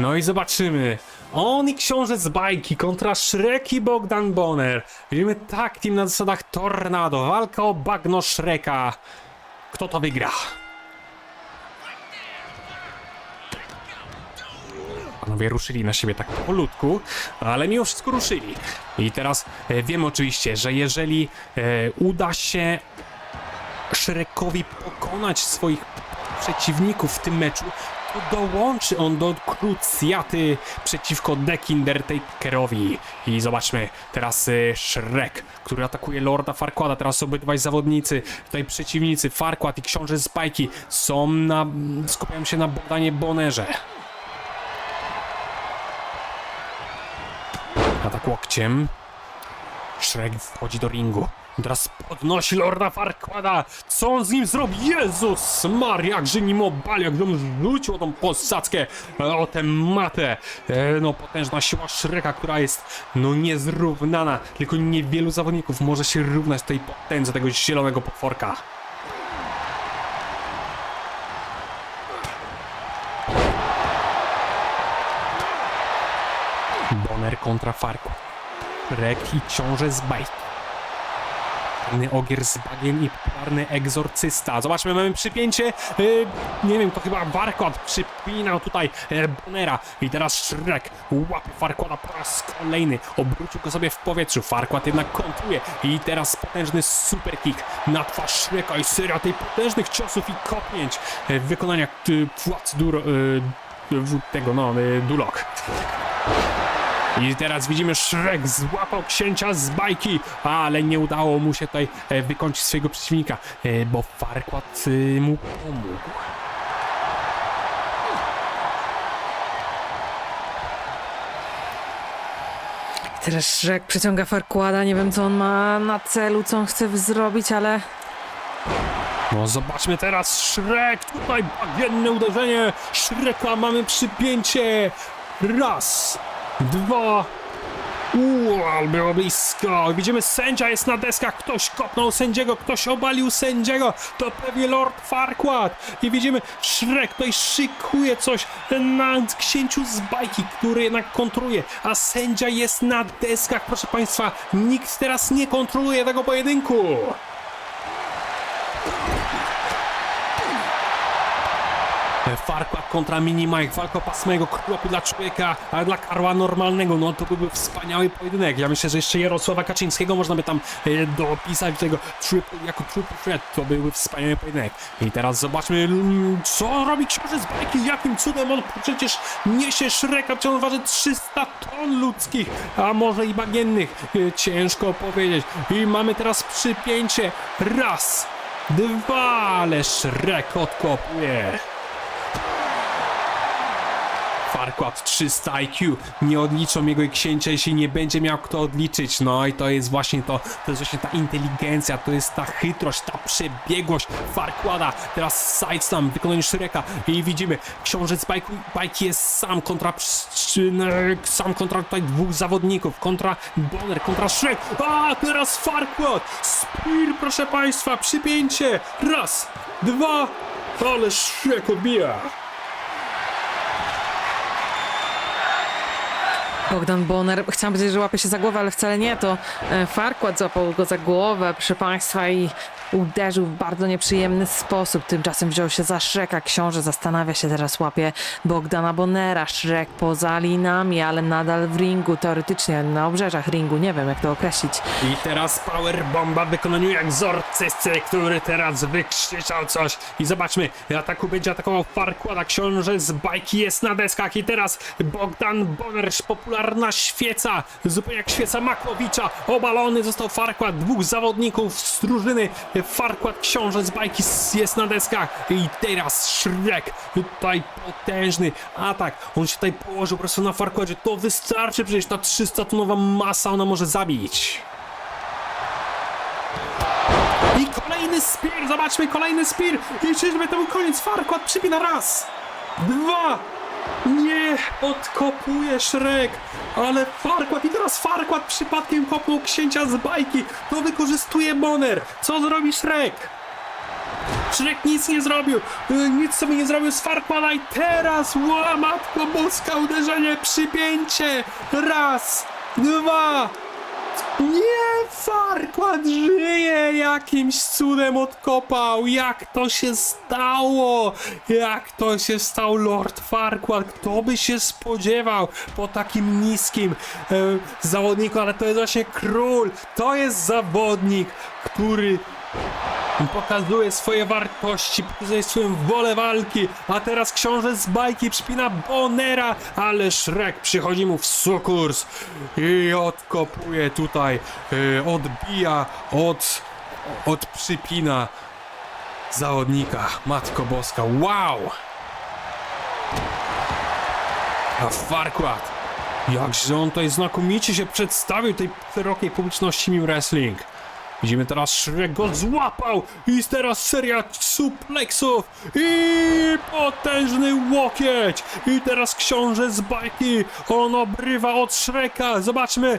No i zobaczymy. On i książę z bajki kontra Shrek i Bogdan Bonner. Widzimy tak team na zasadach Tornado. Walka o bagno Shreka. Kto to wygra? Panowie ruszyli na siebie tak polutku, ale mimo wszystko ruszyli. I teraz e, wiem oczywiście, że jeżeli e, uda się Shrekowi pokonać swoich przeciwników w tym meczu, dołączy on do krucjaty przeciwko Deck Undertakerowi. I zobaczmy, teraz y, Shrek, który atakuje Lorda Farquada. Teraz obydwaj zawodnicy, tutaj przeciwnicy, Farquad i Książę z Bajki są na, skupiają się na Bogdanie Bonerze. Atak łokciem. Shrek wchodzi do ringu. Teraz podnosi Lorda Farquada. Co on z nim zrobi? Jezus Maria, jakże nim obalił, jak on rzucił tą posadzkę e, o tę matę. E, No, potężna siła Shreka, która jest, no, niezrównana. Tylko niewielu zawodników może się równać tej potędze tego zielonego potworka. Bonner kontra Farquad. Rek i książę z bajki. Czarny ogier z bagien i popularny egzorcysta. Zobaczmy, mamy przypięcie. Yy, nie wiem, to chyba Farquad przypinał tutaj e, Bonera. I teraz Shrek łapie Farquada po raz kolejny. Obrócił go sobie w powietrzu. Farquad jednak kontruje. I teraz potężny super kick na twarz Shreka i seria tej potężnych ciosów i kopnięć e, w wykonaniu y, władcy Dur... Y, w- tego, no, y, Dulok. I teraz widzimy, Shrek złapał księcia z bajki, ale nie udało mu się tutaj e, wykończyć swojego przeciwnika, e, bo Farquad e, mu pomógł. Teraz Shrek przeciąga Farquada, nie wiem co on ma na celu, co on chce zrobić, ale No zobaczmy teraz, Shrek, tutaj bagienne uderzenie, Shreka mamy przypięcie, raz, dwa, Uuu, ale było blisko. Widzimy, sędzia jest na deskach. Ktoś kopnął sędziego, ktoś obalił sędziego. To pewnie Lord Farquaad. I widzimy, Shrek tutaj szykuje coś na księciu z bajki, który jednak kontruje. A sędzia jest na deskach, proszę Państwa. Nikt teraz nie kontroluje tego pojedynku. Farquaad kontra Mini Mike, walka o pasmego kroku dla człowieka, ale dla karła normalnego, no to byłby wspaniały pojedynek. Ja myślę, że jeszcze Jarosława Kaczyńskiego można by tam e, dopisać do tego triple, jako triple threat, to byłby wspaniały pojedynek. I teraz zobaczmy, co robi książę z bajki, jakim cudem on przecież niesie Shreka, przecież on waży 300 ton ludzkich, a może i bagiennych, e, ciężko powiedzieć. I mamy teraz przypięcie, raz, dwa, ale Shrek odkopuje. Farquad 300 IQ. Nie odliczą jego i księcia, jeśli nie będzie miał kto odliczyć. No i to jest właśnie to, to jest właśnie ta inteligencja, to jest ta chytrość, ta przebiegłość Farquada. Teraz sideslam w wykonaniu Shreka i widzimy, książę z bajku, bajki jest sam kontra sam kontra tutaj dwóch zawodników, kontra Bonner, kontra Shrek. A teraz Farquad! Spear, proszę państwa, przypięcie! Raz, dwa, ale Shrek odbija! Bogdan Bonner, chciałam powiedzieć, że łapie się za głowę, ale wcale nie, to e, Farquad złapał go za głowę, proszę państwa, i uderzył w bardzo nieprzyjemny sposób. Tymczasem wziął się za Shreka, książę zastanawia się, teraz łapie Bogdana Bonera, Shrek poza linami, ale nadal w ringu, teoretycznie na obrzeżach ringu, nie wiem jak to określić. I teraz power bomba w wykonaniu egzorcysty, który teraz wykrzyczał coś. I zobaczmy, ataku będzie atakował Farquada, książę z bajki jest na deskach i teraz Bogdan Bonner, popularna świeca, zupełnie jak świeca Makłowicza, obalony został Farquad, dwóch zawodników z drużyny Farquad, książę z bajki jest na deskach i teraz Shrek, tutaj potężny atak, on się tutaj położył po prostu na Farquadzie, to wystarczy przecież ta 300-tonowa masa, ona może zabić. I kolejny spear, zobaczmy, kolejny spear. I czyżby to był koniec? Farquad przypina raz, dwa, nie, odkopuje Shrek, ale Farquad i teraz Farquad przypadkiem kopnął księcia z bajki. To wykorzystuje Bonner. Co zrobi Shrek? Shrek nic nie zrobił! Y, Nic sobie nie zrobił z Farquaada i teraz, ła, matko boska, uderzenie, przypięcie! Raz, dwa, nie, Farquad żyje! Jakimś cudem odkopał! Jak to się stało? Jak to się stał Lord Farquad? Kto by się spodziewał po takim niskim e, zawodniku? Ale to jest właśnie król! To jest zawodnik, który pokazuje swoje wartości, pokazuje swoją wolę walki, a teraz książę z bajki przypina Bonera, ale Shrek przychodzi mu w sukurs i odkopuje tutaj, y, odbija od, od przypina zawodnika, Matko Boska, wow! A Farquad, jakże on tutaj znakomicie się przedstawił tej szerokiej publiczności Mim Wrestling. Widzimy teraz Shrek go złapał. I teraz seria suplexów. I potężny łokieć. I teraz książę z bajki. On obrywa od Shreka. Zobaczmy.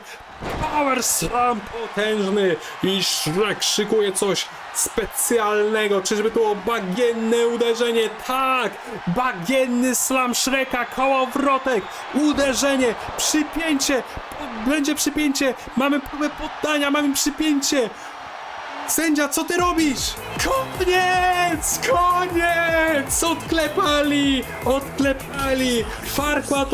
Power Slam potężny. I Shrek szykuje coś specjalnego. Czyżby było bagienne uderzenie? Tak. Bagienny slam Shreka. Kołowrotek uderzenie. Przypięcie. Będzie przypięcie. Mamy próbę poddania. Mamy przypięcie Sędzia, co ty robisz? Koniec! Koniec! Odklepali! Odklepali! Farquad